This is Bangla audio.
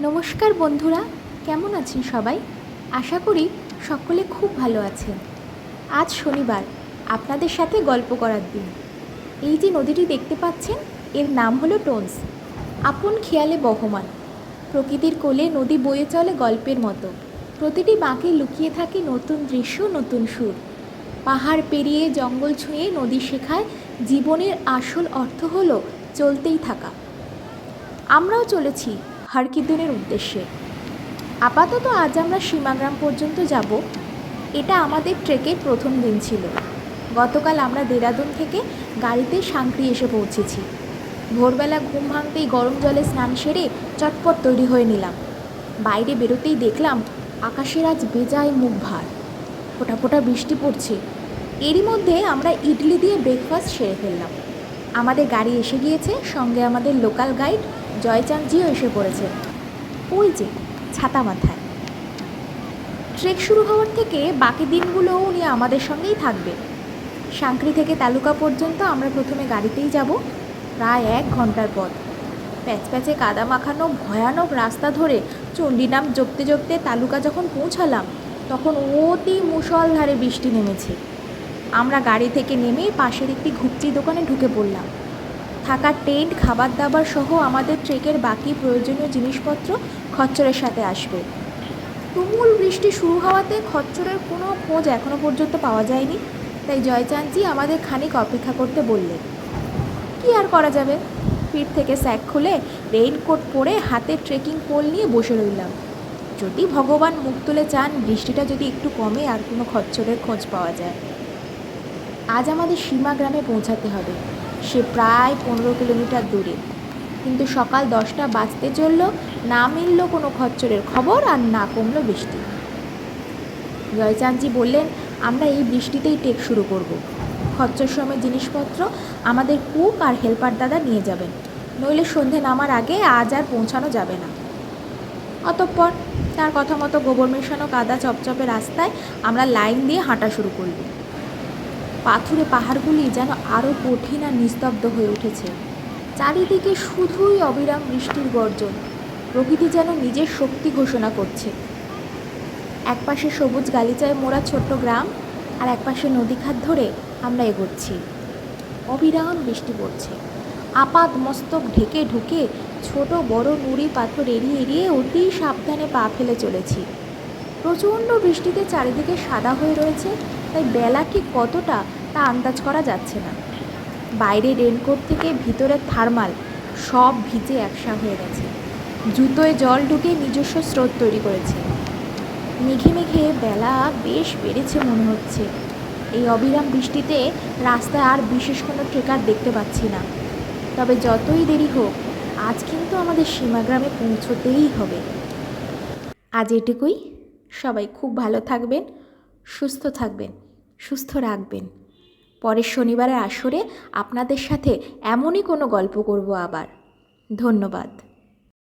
নমস্কার বন্ধুরা, কেমন আছেন সবাই? আশা করি সকলে খুব ভালো আছেন। আজ শনিবার, আপনাদের সাথে গল্প করার দিন। এই যে নদীটি দেখতে পাচ্ছেন, এর নাম হলো টোনস। আপন খেয়ালে বহমান। প্রকৃতির কোলে নদী বয়ে চলে গল্পের মতো। প্রতিটি বাঁকে লুকিয়ে থাকে নতুন দৃশ্য, নতুন সুর। পাহাড় পেরিয়ে জঙ্গল ছুঁয়ে নদী শেখায় জীবনের আসল অর্থ হলো চলতেই থাকা। আমরাও চলেছি হারকিদুনের উদ্দেশ্যে? আপাতত আজ আমরা সীমাগ্রাম পর্যন্ত যাব। এটা আমাদের ট্রেকের প্রথম দিন ছিল। গতকাল আমরা দেরাদুন থেকে গাড়িতে সাংক্রি এসে পৌঁছেছি। ভোরবেলা ঘুম ভাঙতেই গরম জলে স্নান সেরে চটপট তৈরি হয়ে নিলাম। বাইরে বেরোতেই দেখলাম আকাশের আজ বেজায় মুখ ভার ফোটা ফোটা বৃষ্টি পড়ছে। এরই মধ্যে আমরা ইডলি দিয়ে ব্রেকফাস্ট সেরে ফেললাম। আমাদের গাড়ি এসে গিয়েছে, সঙ্গে আমাদের লোকাল গাইড জয়চাঁদজিও এসে পড়েছে। ওই যে, ছাতা মাথায়। ট্রেক শুরু হওয়ার থেকে বাকি দিনগুলো উনি আমাদের সঙ্গেই থাকবে। সাংক্রি থেকে তালুকা পর্যন্ত আমরা প্রথমে গাড়িতেই যাব, প্রায় এক ঘণ্টার পথ। প্যাচপ্যাচে কাদা মাখানো ভয়ানক রাস্তা ধরে চণ্ডীনাম জপতে জপতে তালুকা যখন পৌঁছালাম, তখন অতি মুষলধারে বৃষ্টি নেমেছে। আমরা গাড়ি থেকে নেমে পাশের একটি ঘুপচি দোকানে ঢুকে পড়লাম। থাকার টেন্ট খাবার দাবার সহ আমাদের ট্রেকের বাকি প্রয়োজনীয় জিনিসপত্র খচ্চরের সাথে আসবে। তুমুল বৃষ্টি শুরু হওয়াতে খচ্চরের কোনো খোঁজ এখনও পর্যন্ত পাওয়া যায়নি। তাই জয়চাঁদজি আমাদের খানিক অপেক্ষা করতে বললেন, কি আর করা যাবে? পিঠ থেকে স্যাক খুলে রেইনকোট পরে হাতে ট্রেকিং পোল নিয়ে বসে রইলাম। যদি ভগবান মুখ তুলে চান, বৃষ্টিটা যদি একটু কমে, আর কোনো খচ্চরের খোঁজ পাওয়া যায়। আজ আমাদের সীমা গ্রামে পৌঁছাতে হবে। সে প্রায় পনেরো কিলোমিটার দূরে। কিন্তু সকাল দশটা বাজতে চলল, না মিলল কোনো খচ্চরের খবর আর না কমলো বৃষ্টি। জয়চাঁদজি বললেন, আমরা এই বৃষ্টিতেই টেক শুরু করব। খচ্চর সময় জিনিসপত্র আমাদের কুক আর হেল্পার দাদা নিয়ে যাবেন। নইলে সন্ধে নামার আগে আজ আর পৌঁছানো যাবে না। অতঃপর তার কথা মতো গোবর মেশানো কাদা চপচপে রাস্তায় আমরা লাইন দিয়ে হাঁটা শুরু করলাম। পাথুরে পাহাড়গুলি যেন আরও কঠিন আর নিস্তব্ধ হয়ে উঠেছে। চারিদিকে শুধুই অবিরাম বৃষ্টির গর্জন। প্রকৃতি যেন নিজের শক্তি ঘোষণা করছে। একপাশে সবুজ গালিচায় মোড়া ছোট্ট গ্রাম, আর একপাশে নদীখাত ধরে আমরা এগোচ্ছি। অবিরাম বৃষ্টি পড়ছে। আপাত মস্তক ঢেকে ঢুকে ছোট বড় নুড়ি পাথর এড়িয়ে এড়িয়ে অতি সাবধানে পা ফেলে চলেছি। প্রচণ্ড বৃষ্টিতে চারিদিকে সাদা হয়ে রয়েছে তাই বেলা ঠিক কতটা তা আন্দাজ করা যাচ্ছে না। বাইরে রেনকোট থেকে ভিতরে থার্মাল, সব ভিজে একসা হয়ে গেছে। জুতোয় জল ঢুকে নিজস্ব স্রোত তৈরি করেছে। মেঘে মেঘে বেলা বেশ বেড়েছে মনে হচ্ছে। এই অবিরাম বৃষ্টিতে রাস্তায় আর বিশেষ কোনো ট্রেকার দেখতে পাচ্ছি না। তবে যতই দেরি হোক, আজ কিন্তু আমাদের সীমাগ্রামে পৌঁছতেই হবে। আজ এটুকুই। সবাই খুব ভালো থাকবেন। সুস্থ থাকবেন, সুস্থ রাখবেন। পরের শনিবারের আসরে আপনাদের সাথে এমনই কোনো গল্প করব আবার। ধন্যবাদ।